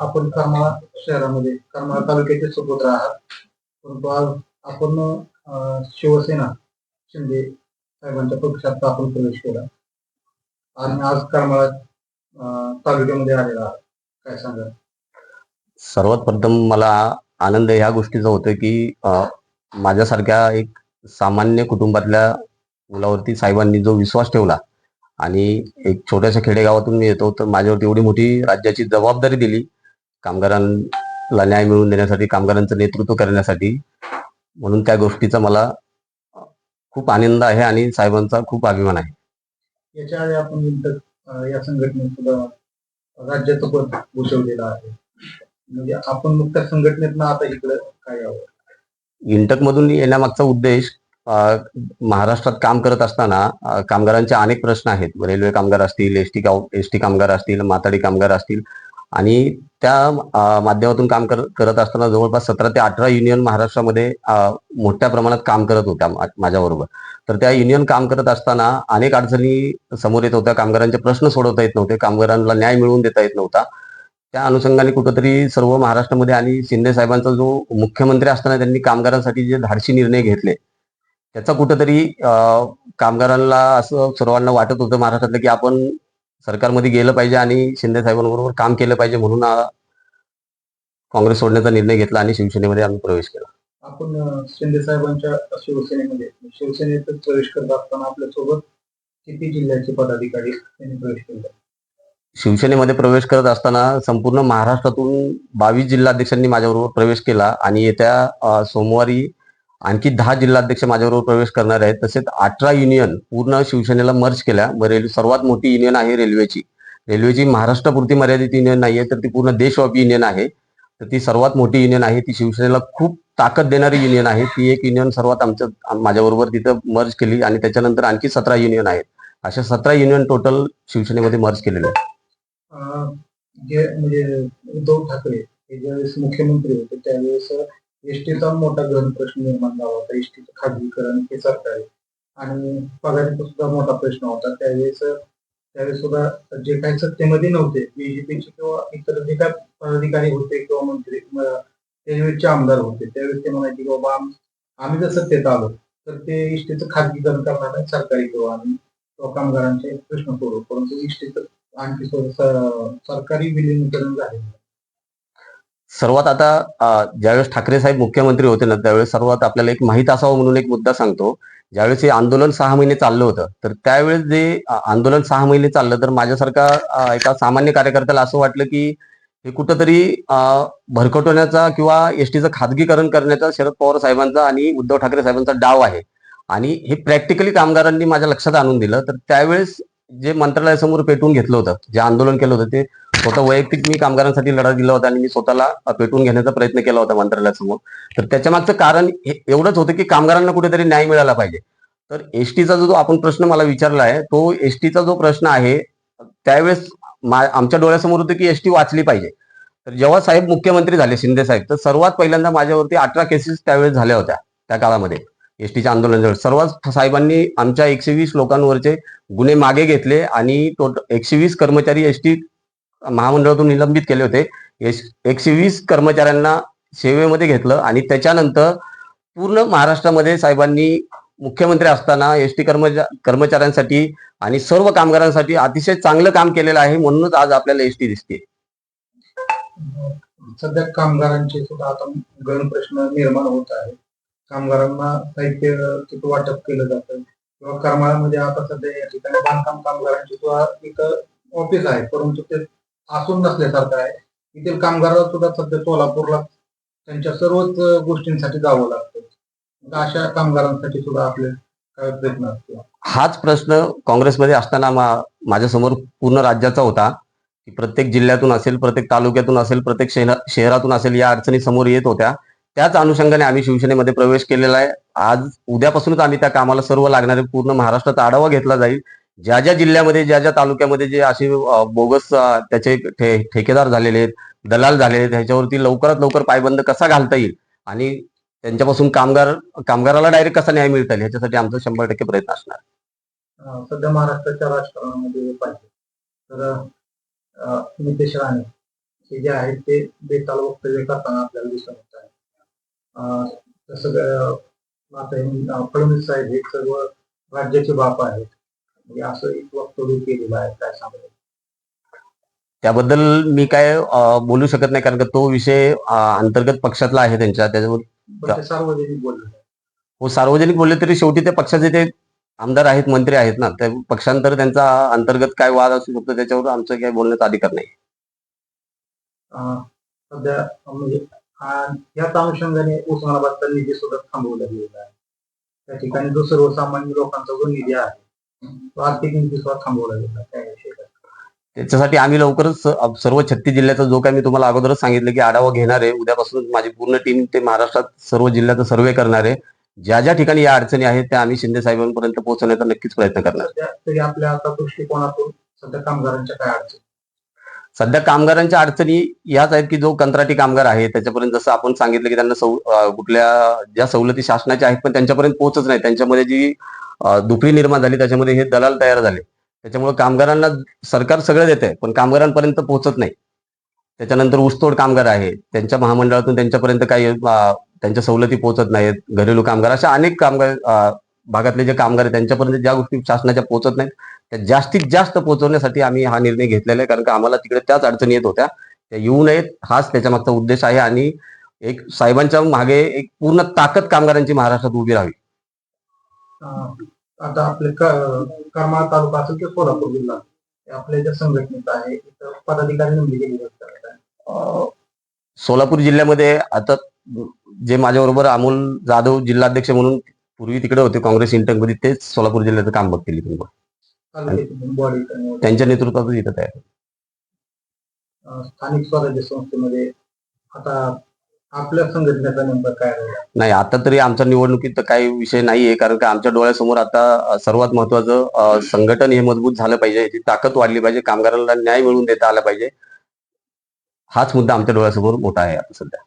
आपण करमाळा शहरामध्ये करमाळा तालुक्याचे सुपुत्र आहात. परंतु आज आपण शिवसेना शिंदे साहेबांच्या पक्षात आपण प्रवेश केला. आणि आज करमाळा तालुक्यामध्ये आलेला आहात. काय सांगा सर्वात प्रथम मला आनंद ह्या गोष्टीचा होतो की माझ्यासारख्या एक सामान्य कुटुंबातल्या मुलावरती साहेबांनी जो विश्वास ठेवला आणि एक छोट्याशा खेडेगावातून मी येतो तर माझ्यावरती एवढी मोठी राज्याची जबाबदारी दिली कामगारांना न्याय मिळवून देण्यासाठी कामगारांचं नेतृत्व करण्यासाठी म्हणून त्या गोष्टीचा मला खूप आनंद आहे आणि साहेबांचा खूप अभिमान आहे. याच्या आधी आपण या संघटनेत सुद्धा राज्याचं पद भूषवलेलं आहे. म्हणजे आपण मग त्या संघटनेतनं आता इकडं काय इंटक मधून येण्यामागचा उद्देश महाराष्ट्रात काम करत असताना कामगारांचे अनेक प्रश्न आहेत. रेल्वे कामगार असतील एस टी एस टी कामगार असतील माथाडी कामगार असतील. आणि त्या माध्यमातून काम कर- करत असताना जवळपास सतरा ते अठरा युनियन महाराष्ट्रामध्ये मोठ्या प्रमाणात काम करत होत्या माझ्याबरोबर. तर त्या युनियन काम करत असताना अनेक अडचणी समोर येत होत्या. कामगारांचे प्रश्न सोडवता येत नव्हते. कामगारांना न्याय मिळवून देता येत नव्हता. त्या अनुषंगाने कुठंतरी सर्व महाराष्ट्रामध्ये आणि शिंदे साहेबांचा जो मुख्यमंत्री असताना त्यांनी कामगारांसाठी जे धाडशी निर्णय घेतले त्याचा कुठंतरी कामगारांना असं सर्वांना वाटत होतं महाराष्ट्रातलं की आपण सरकारमध्ये गेलं पाहिजे आणि शिंदे साहेबांबरोबर काम केलं पाहिजे म्हणून काँग्रेस सोडण्याचा निर्णय घेतला आणि शिवसेनेमध्ये आम्ही प्रवेश केला. आपण शिंदे साहेबांच्या शिवसेनेमध्ये शिवसेनेत प्रवेश करत असताना आपल्यासोबत किती जिल्ह्याचे पदाधिकारी त्यांनी प्रवेश केला? शिवसेनेमध्ये प्रवेश करत असताना संपूर्ण महाराष्ट्रातून बावीस जिल्हाध्यक्षांनी माझ्याबरोबर प्रवेश केला आणि येत्या सोमवारी आणखी दहा जिल्हाध्यक्ष माझ्याबरोबर प्रवेश करणार आहेत. तसेच अठरा युनियन पूर्ण शिवसेनेला मर्ज केल्या. रेल्वे सर्वात मोठी युनियन आहे रेल्वेची. रेल्वेची महाराष्ट्रापुरती मर्यादित युनियन नाहीये तर ती पूर्ण देशव्यापी युनियन आहे. तर ती सर्वात मोठी युनियन आहे. ती शिवसेनेला खूप ताकद देणारी युनियन आहे. ती एक युनियन सर्वात आमच्या माझ्याबरोबर तिथं मर्ज केली आणि त्याच्यानंतर आणखी सतरा युनियन आहेत. अशा सतरा युनियन टोटल शिवसेनेमध्ये मर्ज केलेले आहेत. म्हणजे उद्धव ठाकरे हे ज्यावेळेस मुख्यमंत्री होते त्यावेळेस एसटीचा मोठा गण प्रश्न निर्माण झाला होता. एसटीचं खाजगीकरण हे सरकारी. आणि पगारीचा सुद्धा मोठा प्रश्न होता. त्यावेळेस त्यावेळेस सुद्धा जे काही सत्तेमध्ये नव्हते बीजेपीचे किंवा इतर जे काही पदाधिकारी होते किंवा मंत्री म- त्यावेळेसचे आमदार होते. त्यावेळेस ते म्हणायचे की बाबा आम्ही जर सत्तेत आलो तर ते इष्टेचं खाजगीकरण करणार नाही सरकारी करू आम्ही. किंवा कामगारांचे प्रश्न करू परंतु इष्टेचं आणखी सरकारी विलीनीकरण झाले सर्वात आता ज्यावेळेस ठाकरे साहेब मुख्यमंत्री होते ना त्यावेळेस सर्वात आपल्याला एक माहीत असावं म्हणून एक मुद्दा सांगतो. ज्यावेळेस हे आंदोलन सहा महिने चाललं होतं तर त्यावेळेस जे आंदोलन सहा महिने चाललं तर माझ्यासारखा एका सामान्य कार्यकर्त्याला असं वाटलं की हे कुठंतरी भरकटवण्याचा किंवा एसटीचं खाजगीकरण करण्याचा शरद पवार साहेबांचा आणि उद्धव ठाकरे साहेबांचा डाव आहे. आणि हे प्रॅक्टिकली कामगारांनी माझ्या लक्षात आणून दिलं तर त्यावेळेस जे मंत्रालयासमोर पेटवून घेतलं होतं जे आंदोलन केलं होतं ते स्वतः वैयक्तिक मी कामगारांसाठी लढा दिला होता आणि मी स्वतःला पेटवून घेण्याचा प्रयत्न केला होता मंत्रालयासमोर. तर त्याच्या मागचं कारण हे एवढंच होतं की कामगारांना कुठेतरी न्याय मिळाला पाहिजे. तर एसटीचा जो आपण प्रश्न मला विचारला आहे तो एसटीचा जो प्रश्न आहे त्यावेळेस मा- आमच्या डोळ्यासमोर होतं की एसटी वाचली पाहिजे. तर जेव्हा साहेब मुख्यमंत्री झाले शिंदे साहेब तर सर्वात पहिल्यांदा माझ्यावरती अठरा केसेस त्यावेळेस झाल्या होत्या त्या काळामध्ये. एसटीच्या आंदोलनाजवळ. सर्वात साहेबांनी आमच्या एकशे वीस लोकांवरचे गुन्हे मागे घेतले आणि टोटल एकशे वीस कर्मचारी एसटी महामंडळातून निलंबित केले होते. एकशे वीस कर्मचाऱ्यांना सेवेमध्ये घेतलं आणि त्याच्यानंतर पूर्ण महाराष्ट्रामध्ये साहेबांनी मुख्यमंत्री असताना एस टी कर्मचा कर्मचाऱ्यांसाठी आणि सर्व कामगारांसाठी अतिशय चांगलं काम केलेलं आहे म्हणूनच आज आपल्याला एस टी दिसते सध्या कामगारांचे सुद्धा आता गण प्रश्न निर्माण होत आहे कामगारांना साहित्य तिथं वाटप केलं जातं. किंवा करमाळामध्ये आता सध्या या ठिकाणी बांधकाम कामगारांची सुद्धा एक ऑफिस आहे. परंतु ते असून नसल्यासारखं आहे. इथे कामगारांना सुद्धा सध्या सोलापूरला त्यांच्या सर्वच गोष्टींसाठी जावं लागतं. अशा कामगारांसाठी सुद्धा आपले काय प्रयत्न असतो हाच प्रश्न काँग्रेसमध्ये असताना माझ्यासमोर पूर्ण राज्याचा होता. की प्रत्येक जिल्ह्यातून असेल प्रत्येक तालुक्यातून असेल प्रत्येक शहरातून असेल या अडचणी समोर येत होत्या. त्याच अनुषंगाने आम्ही शिवसेनेमध्ये प्रवेश केलेला आहे. आज उद्यापासूनच आम्ही त्या कामाला सर्व लागणारे पूर्ण महाराष्ट्राचा आढावा घेतला जाईल. ज्या ज्या जिल्ह्यामध्ये ज्या ज्या तालुक्यामध्ये जे असे बोगस त्याचे ठे- ठेकेदार झालेले आहेत दलाल झालेले आहेत ह्याच्यावरती लवकरात लवकर पायबंद कसा घालता येईल? आणि त्यांच्यापासून कामगार कामगाराला डायरेक्ट कसा न्याय मिळता येईल? ह्याच्यासाठी आमचा शंभर टक्के प्रयत्न असणार. सध्या महाराष्ट्राच्या राजकारणामध्ये पाहिजे. तर नितेश राणे ते जे आहेत ते बेताल वक्तव्य करताना आपल्याला दिसून येत आहे. तसं आता हे, फडणवीस साहेब हे सर्व राज्याचे बाप आहेत. म्हणजे असं एक वक्तव्य केलेलं आहे काय सांगायचं त्याबद्दल मी काय बोलू शकत नाही कारण का तो विषय अंतर्गत पक्षातला आहे त्यांच्या त्याच्यावर ते सार्वजनिक बोलले. हो सार्वजनिक बोलले तरी शेवटी त्या पक्षाचे ते आमदार आहेत मंत्री आहेत ना त्या पक्षांतर त्यांचा अंतर्गत काय वाद असू शकतो त्याच्यावर आमचं काही बोलण्याचा अधिकार नाही. सध्या म्हणजे याच अनुषंगाने उस्मानाबादचा निधी सुद्धा थांबवला गेलेला आहे. त्या ठिकाणी जो सर्वसामान्य लोकांचा जो निधी आहे तो आर्थिक थांबवला गेला त्याविषयी? त्याच्यासाठी आम्ही लवकरच सर्व छत्तीस जिल्ह्याचा जो काय मी तुम्हाला अगोदरच सांगितलं की आढावा घेणार आहे उद्यापासून माझी पूर्ण टीम ते महाराष्ट्रात सर्व जिल्ह्याचा सर्वे करणार आहे. ज्या ज्या ठिकाणी या अडचणी आहेत त्या आम्ही शिंदे साहेबांपर्यंत पोहोचवण्याचा नक्कीच प्रयत्न करणार. सध्या तरी आपल्या आता दृष्टिकोनातून सध्या कामगारांच्या काय अडचणी? सध्या कामगारांच्या अडचणी याच आहेत की जो कंत्राटी कामगार आहे त्याच्यापर्यंत जसं आपण सांगितलं की त्यांना कुठल्या ज्या सवलती शासनाच्या आहेत पण त्यांच्यापर्यंत पोहोचच नाही. त्यांच्यामध्ये जी दुपरी निर्माण झाली त्याच्यामध्ये हे दलाल तयार झाले. त्याच्यामुळे कामगारांना सरकार सगळं देत आहे पण कामगारांपर्यंत पोहोचत नाही. त्याच्यानंतर ऊसतोड कामगार आहे त्यांच्या महामंडळातून त्यांच्यापर्यंत काही त्यांच्या सवलती पोहोचत नाहीत घरेलू कामगार अशा अनेक कामगार भागातले जे कामगार आहेत त्यांच्यापर्यंत ज्या गोष्टी शासनाच्या पोहोचत नाहीत त्या जास्तीत जास्त पोहोचवण्यासाठी आम्ही हा निर्णय घेतलेला आहे कारण का आम्हाला तिकडे त्याच अडचणी येत होत्या. त्या येऊ नयेत हाच त्याच्या मागचा उद्देश आहे आणि एक साहेबांच्या मागे एक पूर्ण ताकद कामगारांची महाराष्ट्रात उभी राहावी. आता आपले करमाळ तालुका असेल किंवा सोलापूर जिल्हा आपल्या ज्या संघटनेत आहे पदाधिकारी नेमले अ, सोलापूर जिल्ह्यामध्ये आता जे माझ्याबरोबर अमोल जाधव जिल्हाध्यक्ष म्हणून पूर्वी तिकडे होते काँग्रेस इंटकमध्ये तेच सोलापूर जिल्ह्याचं काम बघतील त्यांच्या नेतृत्वात इथं तयार स्थानिक स्वराज्य संस्थेमध्ये आता आपल्या संघटनेचा नंबर काय राहिला? नाही आता तरी आमच्या निवडणुकीत तर काही विषय नाहीये कारण का आमच्या डोळ्यासमोर आता सर्वात महत्वाचं अ, संघटन हे मजबूत झालं पाहिजे याची ताकद वाढली पाहिजे कामगारांना न्याय मिळवून देता आला पाहिजे. हाच मुद्दा आमच्या डोळ्यासमोर मोठा आहे आता सध्या.